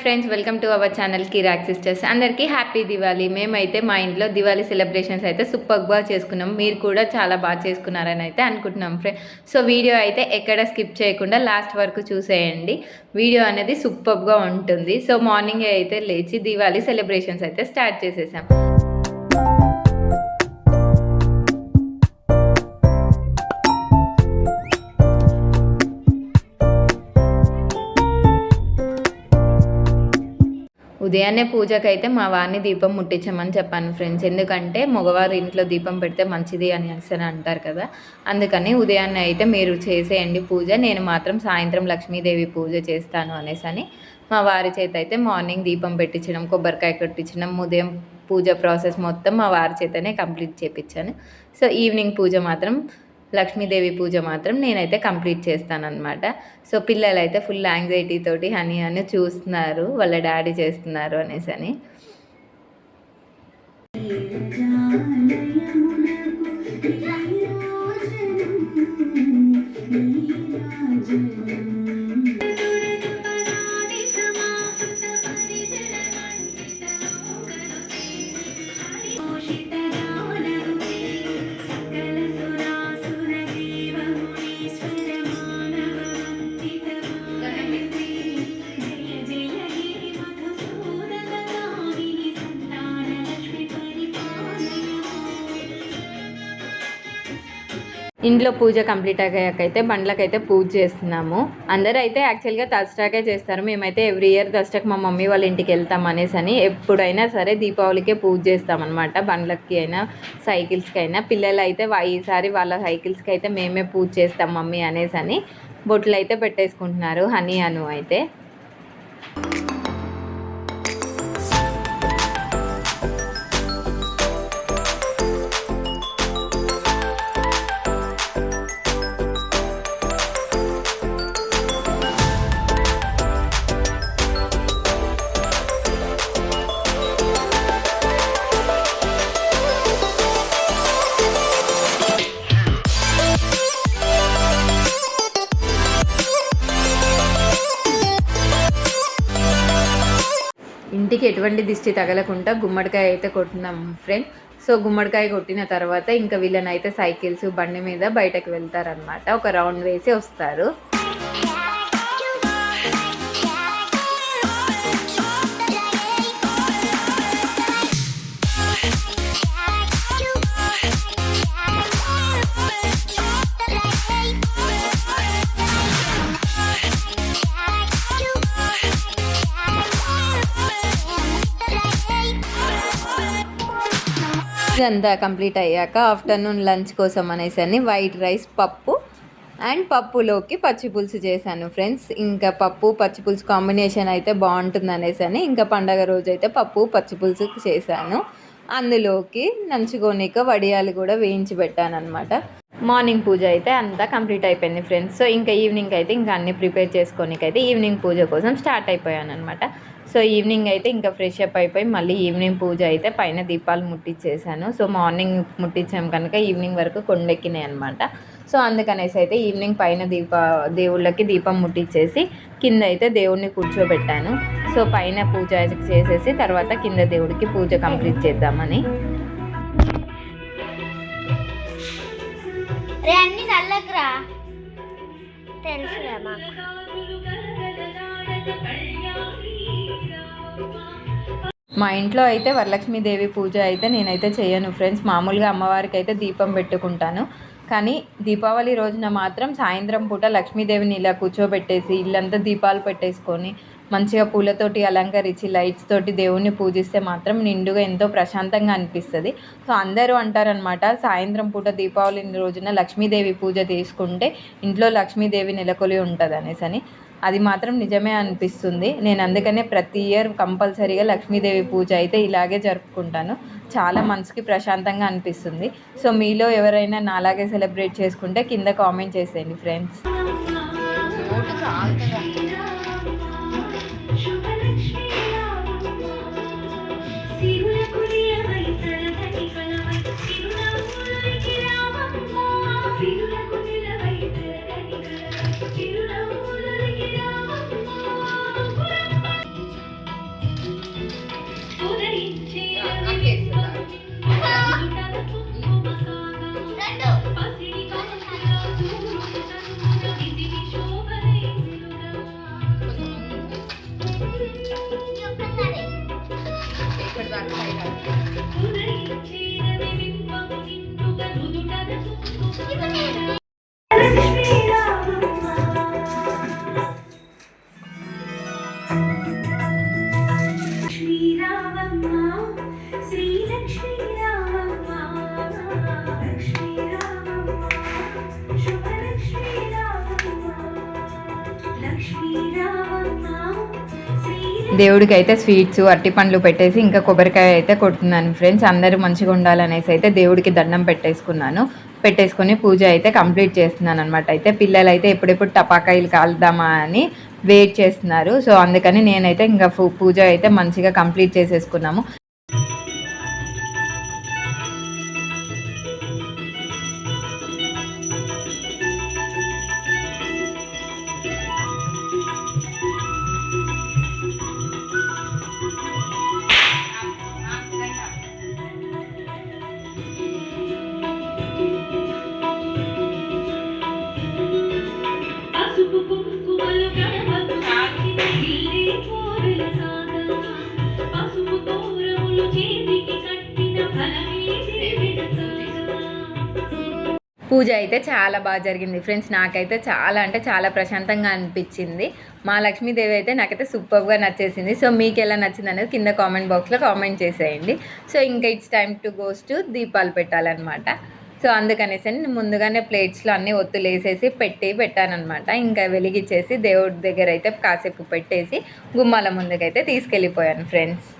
Friends welcome to our channel Kirik sisters. అందరికీ happy Diwali. మేమైతే మా ఇంట్లో దివాళీ సెలబ్రేషన్స్ అయితే సూపర్గా చేసుకున్నాం. మీరు కూడా చాలా బాగా చేసుకున్నారని అయితే అనుకుంటున్నాం ఫ్రెండ్ సో వీడియో అయితే ఎక్కడ స్కిప్ చేయకుండా లాస్ట్ వరకు చూసేయండి. వీడియో అనేది సూపర్గా ఉంటుంది. సో మార్నింగ్ అయితే లేచి దివాళీ సెలబ్రేషన్స్ అయితే స్టార్ట్ చేసేసాం. ఉదయాన్నే పూజకైతే మా వారిని దీపం ముట్టించమని చెప్పాను ఫ్రెండ్స్. ఎందుకంటే మగవారు ఇంట్లో దీపం పెడితే మంచిది అని అసలు అంటారు కదా. అందుకని ఉదయాన్నే అయితే మీరు చేసేయండి పూజ. నేను మాత్రం సాయంత్రం లక్ష్మీదేవి పూజ చేస్తాను అనేసి అని మా వారి చేత అయితే మార్నింగ్ దీపం పెట్టించడం కొబ్బరికాయ కొట్టించడం ఉదయం పూజ ప్రాసెస్ మొత్తం మా వారి చేతనే కంప్లీట్ చేయించాను సో ఈవినింగ్ పూజ మాత్రం లక్ష్మీదేవి పూజ మాత్రం నేనైతే కంప్లీట్ చేస్తానన్నమాట. సో పిల్లలు అయితే ఫుల్ యాంగ్జైటీ తోటి హనీ అని చూస్తున్నారు వాళ్ళ డాడీ చేస్తున్నారు అనేసి అని ఇంట్లో పూజ కంప్లీట్ అయ్యాకైతే బండ్లకైతే పూజ చేస్తున్నాము. అందరూ అయితే యాక్చువల్గా దసరాకే చేస్తారు. మేమైతే ఎవ్రీ ఇయర్ దసరాకి మా మమ్మీ వాళ్ళ ఇంటికి వెళ్తాం అనేసి అని ఎప్పుడైనా సరే దీపావళికే పూజ చేస్తామన్నమాట. బండ్లకి అయినా సైకిల్స్కి అయినా. పిల్లలు అయితే ఈసారి వాళ్ళ సైకిల్స్కి అయితే మేమే పూజ చేస్తాం మమ్మీ అనేసి అని బొట్లు అయితే పెట్టేసుకుంటున్నారు. హనీ అను అయితే. ఇంటికి ఎటువంటి దిష్టి తగలకుండా గుమ్మడికాయ అయితే కొట్టినాం ఫ్రెండ్ సో గుమ్మడికాయ కొట్టిన తర్వాత ఇంకా వీళ్ళనైతే సైకిల్స్ బండి మీద బయటకు వెళ్తారనమాట ఒక రౌండ్ వేసి వస్తారు. ఇదంతా కంప్లీట్ అయ్యాక ఆఫ్టర్నూన్ లంచ్ కోసం అనేసి అని వైట్ రైస్ పప్పు అండ్ పప్పులోకి పచ్చి పులుసు చేశాను ఫ్రెండ్స్ ఇంకా పప్పు పచ్చి పులుసు కాంబినేషన్ అయితే బాగుంటుంది అనేసి అని ఇంకా పండగ రోజు అయితే పప్పు పచ్చి పులుసు చేశాను. అందులోకి నంచుకోనిక వడియాలు కూడా వేయించి పెట్టాను అనమాట మార్నింగ్ పూజ అయితే అంతా కంప్లీట్ అయిపోయింది ఫ్రెండ్స్ సో ఇంకా ఈవినింగ్ అయితే ఇంకా అన్ని ప్రిపేర్ చేసుకోనికైతే ఈవినింగ్ పూజ కోసం స్టార్ట్ అయిపోయాను అనమాట సో ఈవినింగ్ అయితే ఇంకా ఫ్రెష్ అప్ అయిపోయి మళ్ళీ ఈవినింగ్ పూజ అయితే పైన దీపాలు ముట్టించేసాను సో మార్నింగ్ ముట్టించాం కనుక ఈవినింగ్ వరకు కొండెక్కినాయి అనమాట సో అందుకనేసి అయితే ఈవినింగ్ పైన దీప దేవుళ్ళకి దీపం ముట్టించేసి కింద అయితే దేవుడిని కూర్చోబెట్టాను. సో పైన పూజ చేసేసి తర్వాత కింద దేవుడికి పూజ కంప్లీట్ చేద్దామని. రే మా ఇంట్లో అయితే వరలక్ష్మీదేవి పూజ అయితే నేనైతే చేయను ఫ్రెండ్స్. మామూలుగా అమ్మవారికి అయితే దీపం పెట్టుకుంటాను. కానీ దీపావళి రోజున మాత్రం సాయంత్రం పూట లక్ష్మీదేవిని ఇలా కూర్చోబెట్టేసి ఇల్లంతా దీపాలు పెట్టేసుకొని మంచిగా పూలతోటి అలంకరించి లైట్స్ తోటి దేవుణ్ణి పూజిస్తే మాత్రం నిండుగా ఎంతో ప్రశాంతంగా అనిపిస్తుంది. సో అందరూ అంటారనమాట సాయంత్రం పూట దీపావళి రోజున లక్ష్మీదేవి పూజ తీసుకుంటే ఇంట్లో లక్ష్మీదేవి నెలకొలి ఉంటుంది అనేసి అని అది మాత్రం నిజమే అనిపిస్తుంది. నేను అందుకనే ప్రతి ఇయర్ కంపల్సరీగా లక్ష్మీదేవి పూజ అయితే ఇలాగే జరుపుకుంటాను. చాలా మనసుకి ప్రశాంతంగా అనిపిస్తుంది. సో మీలో ఎవరైనా నాలాగే సెలబ్రేట్ చేసుకుంటే కింద కామెంట్ చేసేయండి ఫ్రెండ్స్. లక్ష్మీ పైన దేవుడికి అయితే స్వీట్స్ అరటి పండ్లు పెట్టేసి ఇంకా కొబ్బరికాయ అయితే కొడుతున్నాను ఫ్రెండ్స్. అందరూ మంచిగా ఉండాలనేసి అయితే దేవుడికి దండం పెట్టేసుకున్నాను. పెట్టేసుకొని పూజ అయితే కంప్లీట్ చేస్తున్నాను అనమాట అయితే పిల్లలు అయితే ఎప్పుడెప్పుడు టపాకాయలు కాలుదామా అని వెయిట్ చేస్తున్నారు. సో అందుకని నేనైతే ఇంకా పూజ అయితే మంచిగా కంప్లీట్ చేసేసుకున్నాము. పూజ అయితే చాలా బాగా జరిగింది ఫ్రెండ్స్. నాకైతే చాలా అంటే చాలా ప్రశాంతంగా అనిపించింది. మా లక్ష్మీదేవి అయితే నాకైతే సూపర్గా నచ్చేసింది. సో మీకు ఎలా నచ్చింది అనేది కింద కామెంట్ బాక్స్లో కామెంట్ చేసేయండి. సో ఇంకా it's time to goes to దీపాలు పెట్టాలన్నమాట. సో అందుకనేసి నేను ముందుగానే ప్లేట్స్లో అన్నీ ఒత్తులేసేసి పెట్టి పెట్టానమాట ఇంకా వెలిగించేసి దేవుడి దగ్గర అయితే కాసేపు పెట్టేసి గుమ్మాల ముందుకైతే తీసుకెళ్ళిపోయాను ఫ్రెండ్స్.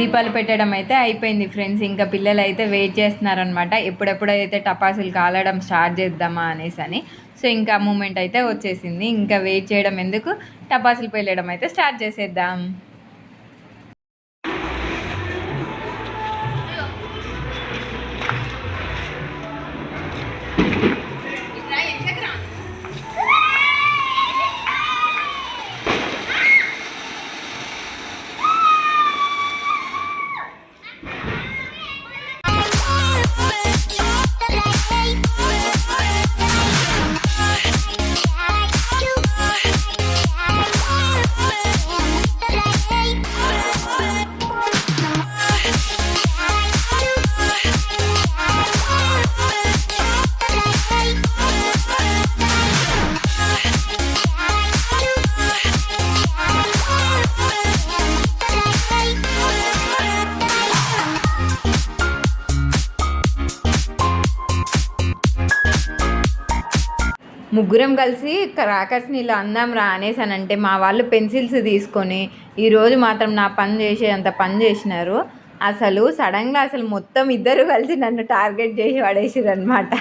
దీపాలు పెట్టడం అయితే అయిపోయింది ఫ్రెండ్స్. ఇంకా పిల్లలు అయితే వెయిట్ చేస్తున్నారనమాట ఎప్పుడెప్పుడైతే టపాసులు కాలడం స్టార్ట్ చేద్దామా అనేసి అని. సో ఇంకా మూమెంట్ అయితే వచ్చేసింది. ఇంకా వెయిట్ చేయడం ఎందుకు? టపాసులు పెళ్ళడం అయితే స్టార్ట్ చేసేద్దాం. ముగ్గురం కలిసి క్రాకర్స్ని ఇలా అందాం రా అనేసి అని అంటే మా వాళ్ళు పెన్సిల్స్ తీసుకొని ఈరోజు మాత్రం నా పని చేసే అంత పని చేసినారు. అసలు సడన్గా అసలు మొత్తం ఇద్దరు కలిసి నన్ను టార్గెట్ చేసి పడేసారు అనమాట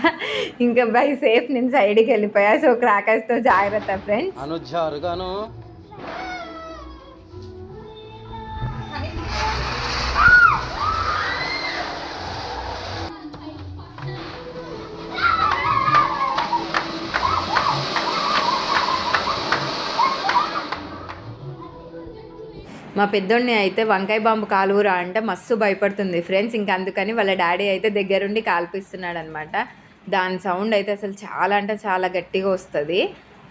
ఇంకా బై సేఫ్ నేను సైడ్కి వెళ్ళిపోయా. సో క్రాకర్స్తో జాగ్రత్త ఫ్రెండ్స్. మా పెద్దోడిని అయితే వంకాయ బాంబు కాలువురా అంటే మస్తు భయపడుతుంది. ఫ్రెండ్స్ ఇంకా అందుకని వాళ్ళ డాడీ అయితే దగ్గరుండి కాల్పిస్తున్నాడు అనమాట దాని సౌండ్ అయితే అసలు చాలా అంటే చాలా గట్టిగా వస్తుంది.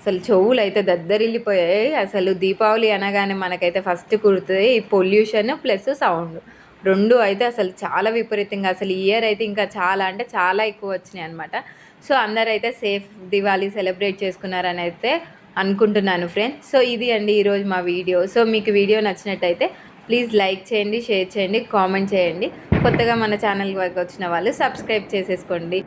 అసలు చెవులు అయితే దద్దరిల్లిపోయాయి. అసలు దీపావళి అనగానే మనకైతే ఫస్ట్ కుడుతుంది ఈ పొల్యూషన్ ప్లస్ సౌండ్. రెండు అయితే అసలు చాలా విపరీతంగా అసలు ఇయర్ అయితే ఇంకా చాలా అంటే చాలా ఎక్కువ వచ్చినాయి అనమాట సో అందరైతే అయితే సేఫ్ దివాళీ సెలబ్రేట్ చేసుకున్నారని అయితే అనుకుంటున్నాను ఫ్రెండ్స్ సో ఇది అండి ఈరోజు మా వీడియో. సో మీకు వీడియో నచ్చినట్టయితే ప్లీజ్ లైక్ చేయండి షేర్ చేయండి కామెంట్ చేయండి. కొత్తగా మన ఛానల్ వరకు వచ్చిన వాళ్ళు సబ్స్క్రైబ్ చేసేసుకోండి.